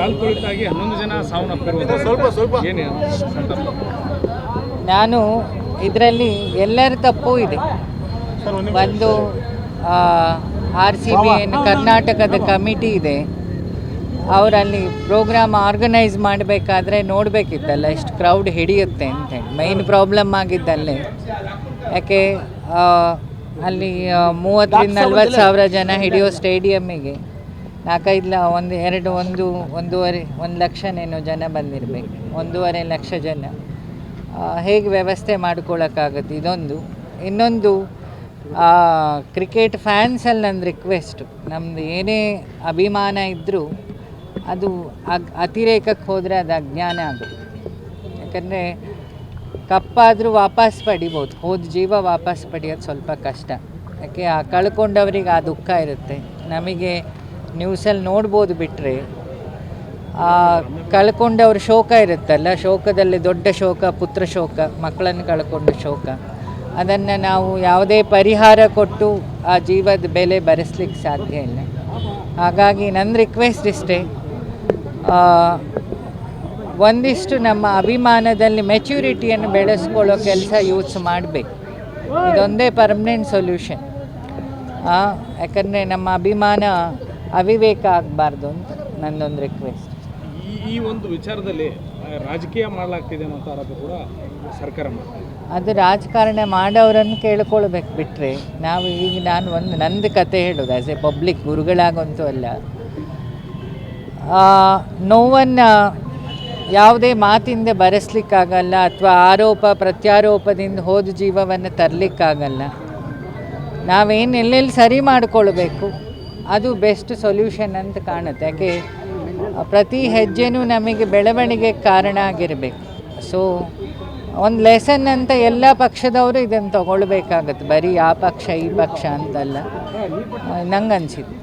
ಹನ್ನೊಂದು ಜನ ಸಾವನ್ನಪ್ಪಿರುವುದು ಸ್ವಲ್ಪ ಸ್ವಲ್ಪ ಏನು ನಾನು ಇದರಲ್ಲಿ ಎಲ್ಲರ ತಪ್ಪು ಇದೆ. ಒಂದು ಆರ್ ಸಿ ಬಿ ಏನು ಕರ್ನಾಟಕದ ಕಮಿಟಿ ಇದೆ. ಅವರಲ್ಲಿ ಪ್ರೋಗ್ರಾಮ್ ಆರ್ಗನೈಸ್ ಮಾಡಬೇಕಾದ್ರೆ ನೋಡಬೇಕಿತ್ತಲ್ಲ ಎಷ್ಟು ಕ್ರೌಡ್ ಹಿಡಿಯುತ್ತೆ ಅಂತ ಮೈನ್ ಪ್ರಾಬ್ಲಮ್ ಆಗಿದ್ದಲ್ಲೇ. ಯಾಕೆ ಆ, ಅಲ್ಲಿ ಮೂವತ್ತರಿಂದ ನಲ್ವತ್ತು ಸಾವಿರ ಜನ ಹಿಡಿಯೋ ಸ್ಟೇಡಿಯಮ್ಮಿಗೆ ನಾಲ್ಕೈದು ಒಂದು ಎರಡು ಒಂದು ಒಂದೂವರೆ, ಒಂದು ಲಕ್ಷನೇನೋ ಜನ ಬಂದಿರಬೇಕು. ಒಂದೂವರೆ ಲಕ್ಷ ಜನ. ಹೇಗೆ ವ್ಯವಸ್ಥೆ ಮಾಡ್ಕೊಳ್ಳೋಕ್ಕಾಗುತ್ತೆ ಇದೊಂದು. ಇನ್ನೊಂದು ಕ್ರಿಕೆಟ್ ಫ್ಯಾನ್ಸಲ್ಲಿ ನನ್ನ ರಿಕ್ವೆಸ್ಟು ನಮ್ಮದು ಏನೇ ಅಭಿಮಾನ ಇದ್ದರೂ ಅದು ಅಗ್, ಅತಿರೇಕಕ್ಕೆ ಹೋದರೆ ಅದು ಅಜ್ಞಾನ ಆಗುತ್ತೆ. ಯಾಕಂದರೆ ಕಪ್ಪಾದರೂ ವಾಪಸ್ ಪಡಿಬೋದು. ಹೋದ ಜೀವ ವಾಪಸ್ ಪಡೆಯೋದು ಸ್ವಲ್ಪ ಕಷ್ಟ. ಯಾಕೆ, ಆ ಕಳ್ಕೊಂಡವ್ರಿಗೆ ಆ ದುಃಖ ಇರುತ್ತೆ. ನಮಗೆ ನ್ಯೂಸಲ್ಲಿ ನೋಡ್ಬೋದು ಬಿಟ್ಟರೆ ಕಳ್ಕೊಂಡವ್ರ ಶೋಕ ಇರುತ್ತಲ್ಲ, ಶೋಕದಲ್ಲಿ ದೊಡ್ಡ ಶೋಕ, ಪುತ್ರ ಶೋಕ, ಮಕ್ಕಳನ್ನು ಕಳ್ಕೊಂಡ ಶೋಕ. ಅದನ್ನು ನಾವು ಯಾವುದೇ ಪರಿಹಾರ ಕೊಟ್ಟು ಆ ಜೀವದ ಬೆಲೆ ಬರೆಸ್ಲಿಕ್ಕೆ ಸಾಧ್ಯ ಇಲ್ಲ. ಹಾಗಾಗಿ ನನ್ನ ರಿಕ್ವೆಸ್ಟ್ ಇಷ್ಟೇ ಒಂದಿಷ್ಟು ನಮ್ಮ ಅಭಿಮಾನದಲ್ಲಿ ಮೆಚ್ಯೂರಿಟಿಯನ್ನು ಬೆಳೆಸ್ಕೊಳ್ಳೋ ಕೆಲಸ ಯೂಸ್ ಮಾಡಬೇಕು. ಇದೊಂದೇ ಪರ್ಮನೆಂಟ್ ಸೊಲ್ಯೂಷನ್ ಯಾಕಂದರೆ ನಮ್ಮ ಅಭಿಮಾನ ಅವಿವೇಕ ಆಗಬಾರ್ದು ಅಂತ ನನ್ನೊಂದು ರಿಕ್ವೆಸ್ಟ್ ಈ ಒಂದು ವಿಚಾರದಲ್ಲಿ ರಾಜಕೀಯ ಮಾಡಲಾಗ್ತಿದೆ ಅನ್ನೋ ಆರೋಪ ಕೂಡ ಸರ್ಕಾರ ಅದು ರಾಜಕಾರಣ ಮಾಡೋರನ್ನು ಕೇಳ್ಕೊಳ್ಬೇಕು ಬಿಟ್ಟರೆ ನಾವು ಈಗ ನಾನು ಒಂದು ನಂದು ಕತೆ ಹೇಳೋದು ಆ್ಯಸ್ ಎ ಪಬ್ಲಿಕ್ ಗುರುಗಳಾಗಂತೂ ಅಲ್ಲ. ನೋವನ್ನು ಯಾವುದೇ ಮಾತಿಂದ ಬರೆಸ್ಲಿಕ್ಕಾಗಲ್ಲ ಅಥವಾ ಆರೋಪ ಪ್ರತ್ಯಾರೋಪದಿಂದ ಹೋದ ಜೀವವನ್ನು ತರಲಿಕ್ಕಾಗಲ್ಲ. ನಾವೇನು ಎಲ್ಲೆಲ್ಲಿ ಸರಿ ಮಾಡಿಕೊಳ್ಬೇಕು? ಅದು ಬೆಸ್ಟ್ ಸೊಲ್ಯೂಷನ್ ಅಂತ ಕಾಣುತ್ತೆ. ಯಾಕೆ, ಪ್ರತಿ ಹೆಜ್ಜೆನೂ ನಮಗೆ ಬೆಳವಣಿಗೆ ಕಾರಣ ಆಗಿರಬೇಕು. ಸೊ ಒಂದು ಲೆಸನ್ ಅಂತ ಎಲ್ಲ ಪಕ್ಷದವರು ಇದನ್ನು ತಗೊಳ್ಬೇಕಾಗತ್ತೆ. ಬರೀ ಆ ಪಕ್ಷ, ಈ ಪಕ್ಷ ಅಂತಲ್ಲ. ನಂಗೆ ಅನಿಸಿದ್ದು